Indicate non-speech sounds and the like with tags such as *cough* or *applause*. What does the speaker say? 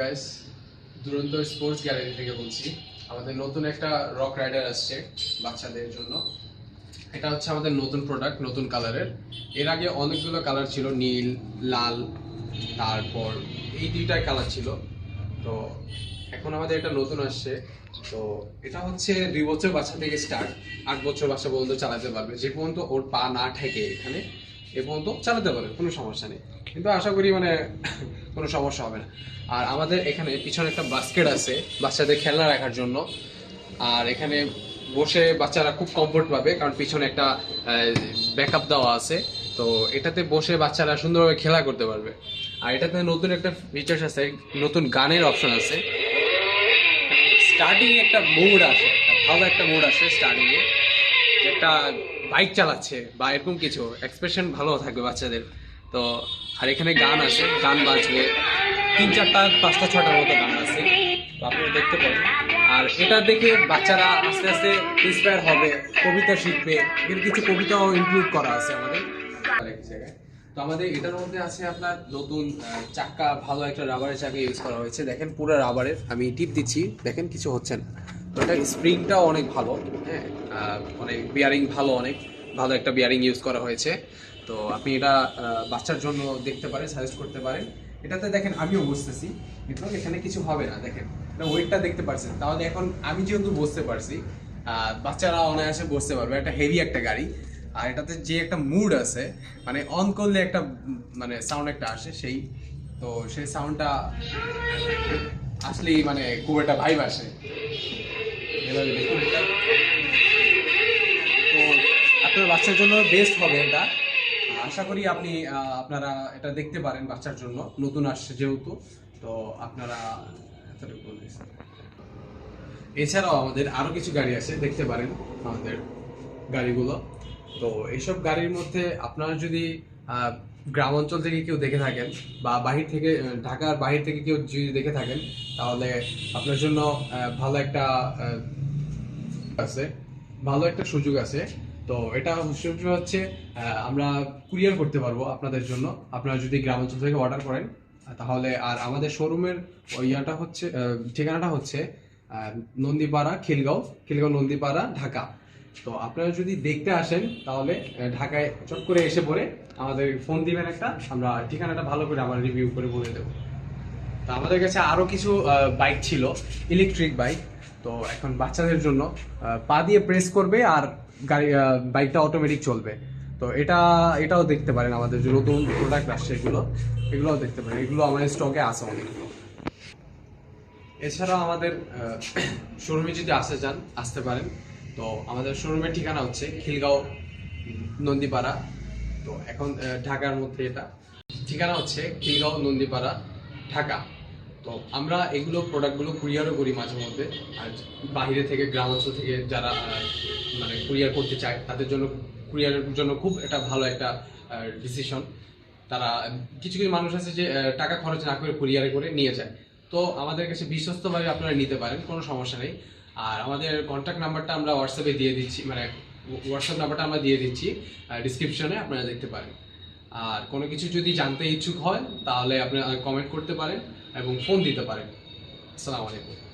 Guys দুরন্ত sports gallery থেকে বলছি। আমাদের নতুন একটা রক রাইডার আসছে বাচ্চাদের জন্য। এটা হচ্ছে আমাদের নতুন প্রোডাক্ট নতুন কালারের এর। আগে অনেকগুলো কালার ছিল, নীল, লাল, তারপর এই দুইটাই কালার ছিল। তো এখন আমাদের এটা নতুন আসছে। তো এটা হচ্ছে দুই বছর বাচ্চা থেকে স্টার্ট আট বছর বাচ্চা পর্যন্ত চালাতে পারবে। যে পর্যন্ত ওর পা না ঠেকে এখানে এ পর্যন্ত চালাতে পারবে কোনো সমস্যা নেই। কিন্তু আশা করি মানে *laughs* কোনো সমস্যা হবে না। আর আমাদের এখানে পিছনে একটা বাস্কেট আছে বাচ্চাদের খেলনা রাখার জন্য। আর এখানে বসে বাচ্চারা খুব কমফোর্ট পাবে কারণ পিছনে একটা ব্যাকআপ দেওয়া আছে। তো এটাতে বসে বাচ্চারা সুন্দরভাবে খেলা করতে পারবে। আর এটাতে নতুন একটা ফিচার্স আছে নতুন গানের অপশন আছে। স্টার্টিং একটা মোড আসে ভালো একটা মোড আসে স্টার্টিংয়ে এ। যে একটা বাইক চালাচ্ছে বা এরকম কিছু এক্সপ্রেশন ভালো থাকবে বাচ্চাদের। তো, আর এখানে গান আছে, গান বাজবে। তিন চারটা, পাঁচটা ছটার মতো গান আছে। তো আপনারা দেখতে পারেন। আর এটা দেখে বাচ্চারা আস্তে আস্তে ইন্সপায়ার হবে, কবিতা শিখবে। এর কিছু কবিতাও ইনক্লুড করা আছে আমাদের। জায়গায়। তো আমাদের এটার মধ্যে আছে আপনার নতুন চাকা ভালো একটা রাবারের চাকা ইউজ করা হয়েছে। দেখেন পুরো রাবারের আমি টিপ দিচ্ছি। দেখেন কিছু হচ্ছে না। তো এটা স্প্রিংটাও অনেক ভালো হ্যাঁ অনেক বিয়ারিং ভালো, অনেক ভালো একটা বিয়ারিং ইউজ করা হয়েছে। তো আপনি এটা বাচ্চার জন্য দেখতে পারেন সাজেস্ট করতে পারেন। এটাতে দেখেন, আমিও বসতেছি। কিন্তু এখানে কিছু হবে না, দেখেন। ওয়েটটা দেখতে পারছেন। তাহলে এখন আমি যেহেতু বসতে পারছি বাচ্চারা অনায়াসে বসতে পারবে। একটা হেভি একটা গাড়ি। আর এটাতে যে একটা মুড আছে মানে অন করলে একটা মানে সাউন্ড একটা আসে সেই। তো সেই সাউন্ডটা আসলেই মানে খুব একটা ভাইব আসে। এভাবে দেখুন এটা। তো আপনার বাচ্চার জন্য বেস্ট হবে এটা। আশা করি আপনি আপনারা এটা দেখতে পারেন বাচ্চার জন্য। নতুন আসছে যেহেতু, তো আপনারা এতটুকু এছাড়াও আমাদের আরও কিছু গাড়ি আছে, দেখতে পারেন আমাদের গাড়িগুলো। তো এইসব গাড়ির মধ্যে আপনারা যদি গ্রাম অঞ্চল থেকে কেউ দেখে থাকেন বা বাহির থেকে ঢাকার বাহির থেকে কেউ যদি দেখে থাকেন, তাহলে আপনার জন্য ভালো একটা আছে, ভালো একটা সুযোগ আছে। তো এটা হচ্ছে আমরা কুরিয়ার করতে পারব আপনাদের জন্য। আপনারা যদি গ্রাম অঞ্চল থেকে অর্ডার করেন তাহলে আর আমাদের শোরুমের ইয়াটা হচ্ছে ঠিকানাটা হচ্ছে নন্দীপাড়া, খিলগাঁও খিলগাঁও নন্দীপাড়া, ঢাকা। তো আপনারা যদি দেখতে আসেন, তাহলে ঢাকায় চট করে এসে পড়ে আমাদের ফোন দিবেন একটা, আমরা ঠিকানাটা ভালো করে আমার রিভিউ করে বলে দেবো। তো আমাদের কাছে আরও কিছু বাইক ছিল ইলেকট্রিক বাইক তো এখন বাচ্চাদের জন্য পা দিয়ে প্রেস করবে আর গাড়ি বাইকটা অটোমেটিক চলবে। তো এটা, এটাও দেখতে পারেন আমাদের যে নতুন প্রোডাক্ট আসছে এগুলো, এগুলোও দেখতে পারেন। এগুলো আমাদের স্টকে আছে অনেকগুলো। এছাড়াও আমাদের শোরুমে *coughs* যদি আসতে চান আসতে পারেন। তো আমাদের শোরুমের ঠিকানা হচ্ছে খিলগাঁও, নন্দীপাড়া। তো এখন ঢাকার মধ্যে এটা। ঠিকানা হচ্ছে খিলগাঁও, নন্দীপাড়া, ঢাকা। তো আমরা এগুলো প্রোডাক্টগুলো কুরিয়ারও করি মাঝে মধ্যে। আর বাইরে থেকে গ্রাম অঞ্চল থেকে যারা মানে কুরিয়ার করতে চায়, তাদের জন্য কুরিয়ারের জন্য খুব একটা ভালো একটা ডিসিশন তারা, কিছু কিছু মানুষ আছে যে টাকা খরচ না করে কুরিয়ারে করে নিয়ে যায়। তো আমাদের কাছে বিশ্বস্তভাবে আপনারা নিতে পারেন, কোনো সমস্যা নেই। আর আমাদের কন্ট্যাক্ট নাম্বারটা আমরা হোয়াটসঅ্যাপে দিয়ে দিচ্ছি মানে হোয়াটসঅ্যাপ নাম্বারটা আমরা দিয়ে দিচ্ছি ডিসক্রিপশনে আপনারা দেখতে পারেন। আর কোনো কিছু যদি জানতে ইচ্ছুক হয়, তাহলে আপনারা কমেন্ট করতে পারেন এবং ফোন দিতে পারেন। আসসালামু আলাইকুম।